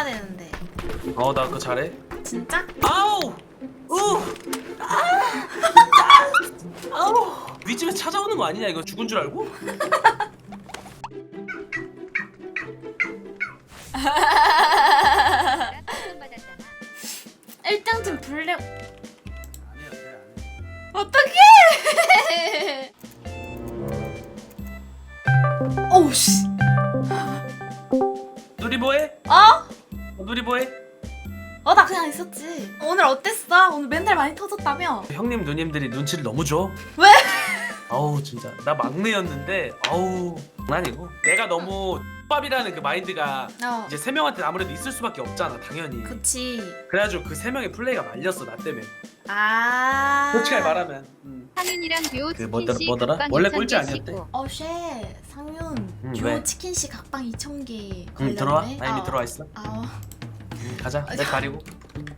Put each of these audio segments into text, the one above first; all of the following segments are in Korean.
해야 되는데. 어 나 그거 잘해 진짜? 아우 우 아! 아우 네 집에 찾아오는 거 아니냐 이거 죽은 줄 알고? 일등팀 블랙 아니야 그래 어떡해! 어우 씨. 누리 뭐해? 어? 어, 누리 뭐해? 어나 그냥 있었지. 오늘 어땠어? 오늘 멘탈 많이 터졌다며? 형님 누님들이 눈치를 너무 줘 왜? 아우 진짜 나 막내였는데 아우 장난이고 내가 너무 밥이라는 그 마인드가 어. 이제 세 명한테 아무래도 있을 수밖에 없잖아 당연히 그치. 그래가지고 그 세 명의 플레이가 말렸어 나 때문에 아. 솔직하게 말하면 음. 상윤이랑 듀오 그 치킨 뭐더라- 씨 뭐더라? 각방 원래 2,000개 꼴찌 아니었대? 씻고. 어, 쉣. 상윤. 음, 듀오 왜? 치킨씨 각방 2,000개 걸렸네. 응 들어와 나 이미 어. 들어와 있어 아, 음, 가자 내 가리고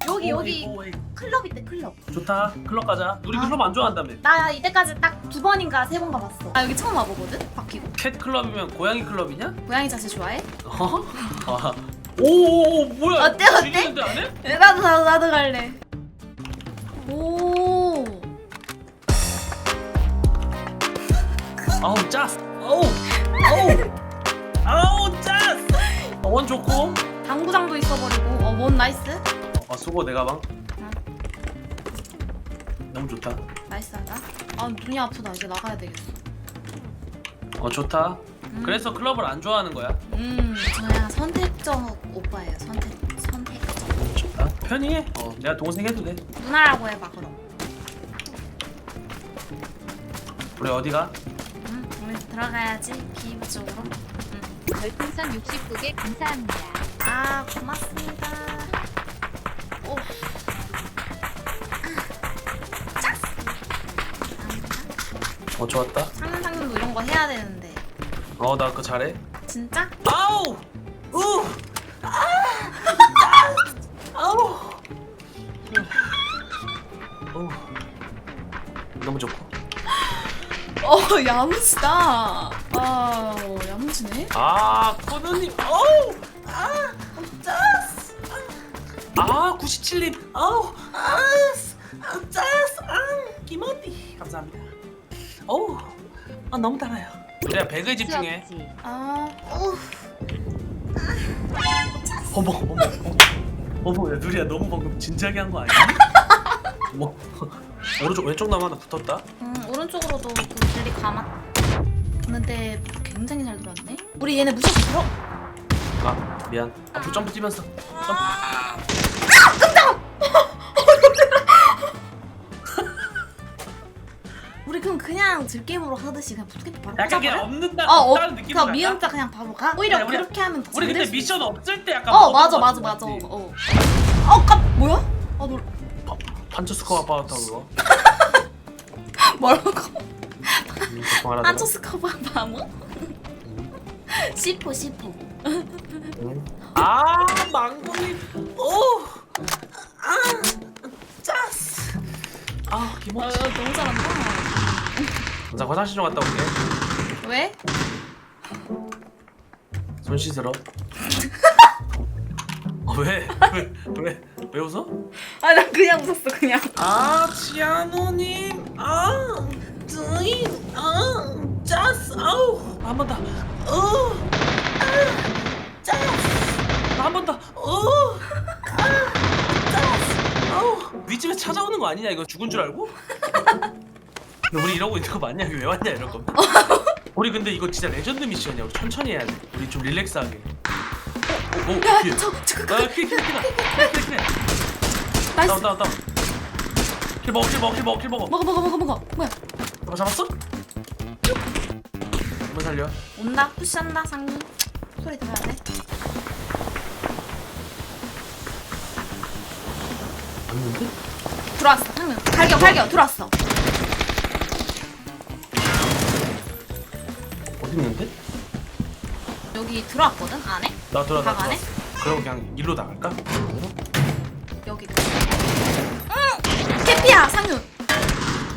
여기 여기. 클럽 있대 클럽. 좋다 클럽 가자 우리 아. 클럽 안 좋아한다며 나 이때까지 딱 두 번인가 세 번 가봤어. 아 여기 처음 와보거든. 바뀌고. 캣 클럽이면 고양이 클럽이냐? 고양이 자세 좋아해? 어? 아. 오 뭐야 어때, 어때? 지리는데 안 해? 네, 나도 나도 나도 갈래. 오. 아우 짜스 아우 아우 아우 짜스 어, 원 좋고 당구장도 있어버리고. 어, 원 나이스. 아 수고 내 가방 응. 너무 좋다 나이스하다. 아 눈이 아프다. 이제 나가야 되겠어. 어 좋다 음. 그래서 클럽을 안 좋아하는 거야 음, 저야 선택적 오빠예요. 선택 선택적. 음, 좋다 편히 해어 내가 동생 해도 돼 누나라고 해봐 그럼. 우리 어디 가? 응, 우리 들어가야지 기입적으로. 응. 별풍선 69개 감사합니다. 아 고맙습니다. 오. 어 좋았다 상윤 상윤도 이런 거 해야 되는데. 어 나 그거 잘해 진짜? 아우 우 아! 아우 어 야무지다. 아 야무지네. 아 코너님. 어우! 아 짜스 아 97님. 아우! 아 짜스 아 김어디. 감사합니다. 어우 아 너무 달아요. 우리가 배그에 집중해. 아 어. 어머 어머 어머 어머 야 누리야 너무 방금 진지하게 한 거 아니야? 어머 오른쪽 왼쪽 나무 하나 붙었다? 음 오른쪽으로도 그 길리 감았. 근데 굉장히 잘 들어왔네. 우리 얘네 무시하고 들어. 아 미안 앞으로 점프 뛰면서 점프. 우리 그럼 그냥 즐게임으로 하듯이 그냥 부트캠프 바로 약간 그냥 꽂아버려? 없는다 어, 어, 없다는 느낌으로 그냥? 미음자 그냥 바로 가. 오히려 우리- 그렇게 하면 더 우리 잘 근데 될수 미션 있어. 없을 때 약간 어 맞아 거 맞아 맞아. 거 어. 같지? 어, 깜 뭐야? 아 놀. 파- 판처스커 아빠부터 그거 뭐라고? 음, 보통 안초스커버 바모? 시포 시포. 응. 아 망고님 오! 아 짜스 아아 기모치 너무 잘한다. 자 화장실 좀 갔다 올게 왜? 손 씻으러 어, 왜? 왜? 왜? 왜 웃어? 아 나 그냥 웃었어 그냥. 아 치아노님 아 드인 아 짜스 아우 한 번 더. 어. 아, 짜스 한번 더. 어. 아, 짜스 아우 네 집에 찾아오는 거 아니냐 이거 죽은 줄 알고? 근데 우리 이러고 있는 거 맞냐? 왜 왔냐 이럴 거면. 우리 근데 이거 진짜 레전드 미션이야. 우리 천천히 해야 돼. 우리 좀 릴렉스하게. 오, 오, 야, 뒤에. 저, 저, 그, 아, 킬, 킬, 킬, 킬, 킬, 킬. 나이스. 다운, 다운, 다운. 킬 먹어, 킬 먹어, 킬 먹어, 킬 먹어. 먹어, 먹어, 먹어, 먹어. 뭐야? 어, 잡았어? 한번 살려. 온다, 푸시한다, 상민. 소리 들어야 돼. 왔는데? 들어왔어, 상민. 갈겨, 갈겨, 들어왔어. 어디 있는데? 여기 들어왔거든, 안에? 나 들어, 나방 안에? 그럼 그냥 일로 나갈까? 여기. 응! 캐피야, 상윤.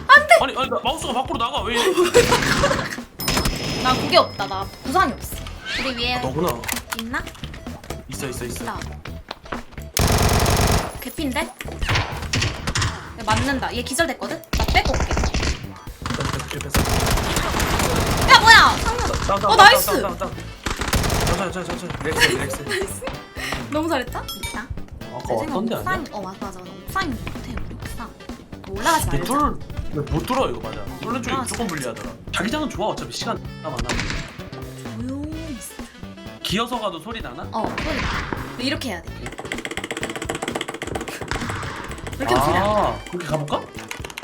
안 돼! 아니, 아니, 나 마우스가 밖으로 나가. 왜? 나 그게 없다, 나 부상이 없어. 우리 위에 너구나. 있나? 있어, 있어, 있어. 있다. 개피인데? 야, 맞는다. 얘 기절됐거든? 나 빼고 올게. 야 뭐야! 상문! 어, 나이스! 천천히 천천히 천천히 렉스 렉스 너무 잘했다? 있다. 아까 왔던데 아니야? 옥상, 어 맞아 맞아. 옥상인 것 같아 우리 옥상. 올라가지 말자. 뚫못 뚫어 이거 맞아 뚫는 쪽이 아, 무조건 불리하더라 자기장은 좋아 어차피 시간 많아 조용히 있어. 기어서 가도 소리 나나? 어 소리 나. 이렇게 해야 돼. 이렇게 하면 소리 안 나. 아 그렇게 가볼까?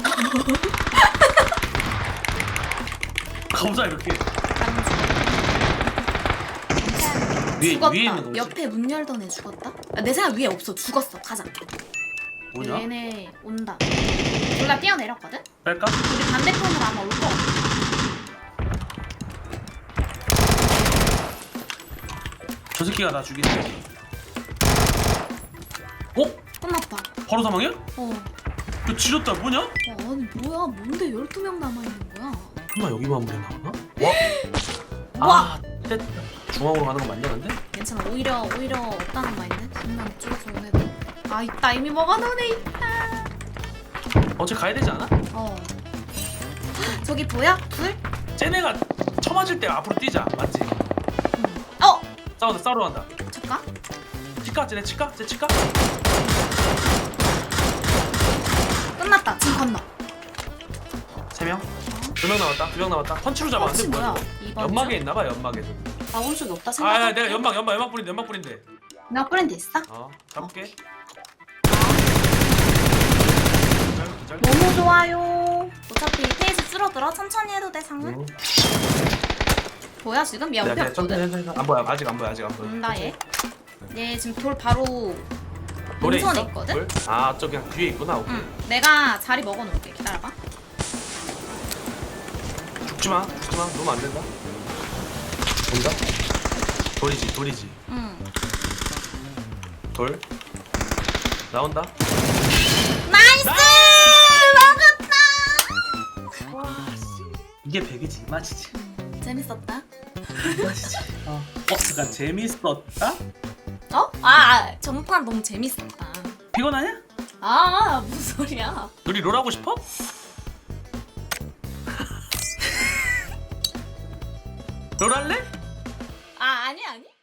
가보자 이렇게 나는 죽어. 위에 죽었다. 위에 있는 거지 옆에 문 열던 애 죽었다. 아, 내 생각 위에 없어. 죽었어. 가자. 뭐냐? 얘네 온다. 둘 다 뛰어내렸거든? 뺄까? 우리 반대편으로 아마 올 거 같아. 저 새끼가 나 죽이네 어? 끝났다. 바로 사망이야? 어. 야 지렸다 뭐냐? 어, 아니 뭐야? 뭔데 12명 남아 있는 거야? 설마 여기만 물이 나오나? 와? 와! 아 됐다 중앙으로 가는 거 맞냐 근데? 괜찮아. 오히려 오히려 없다는 마인드? 분명 이쪽에서 온 애들. 아 있다. 이미 먹어놓은 애 있다. 어차피 가야 되지 않아? 어. 저기 보여? 불? 쟤네가 쳐맞을 때 앞으로 뛰자 맞지? 응. 어! 싸우다 싸우러 간다 잠깐. 치까? 쟤네 치까? 쟤 치까? 끝났다. 지금 건너. 세 명? 두 명 남았다 두 명 남았다 펀치로 잡아 안돼 펀치 뭐야 뭐야? 이거. 이번 연막에 있나봐 연막에 나온 적이 없다 생각. 아 야, 내가 연막 연막 연막 뿌린대 연막 뿌린대 내가 브랜드 있어? 어 잡을게 기절 기절 너무 좋아요. 어차피 페이지 줄어들어. 천천히 해도 돼 상은. 응. 보여 지금? 얘 야, 천천히 없거든. 천천히 안 보여 아직 안 보여 아직 안 보여 온다 얘. 얘 지금 돌 바로 노래 있어? 능선에 있거든. 돌? 아 저기 뒤에 있구나 오케이 응. 내가 자리 먹어놓을게. 기다려봐. 죽지 마 죽지마 놓으면 안 된다 온다? 돌이지 돌이지 응. 돌 나온다 나이스! 먹었다. 이게 배그지 이 맛이지 재밌었다. 이 맛이지 어, 어 잠깐 재밌었다? 어? 아 전판 너무 재밌었다. 피곤하냐? 아 무슨 소리야? 우리 롤 하고 싶어? 롤 할래? 아니 아니.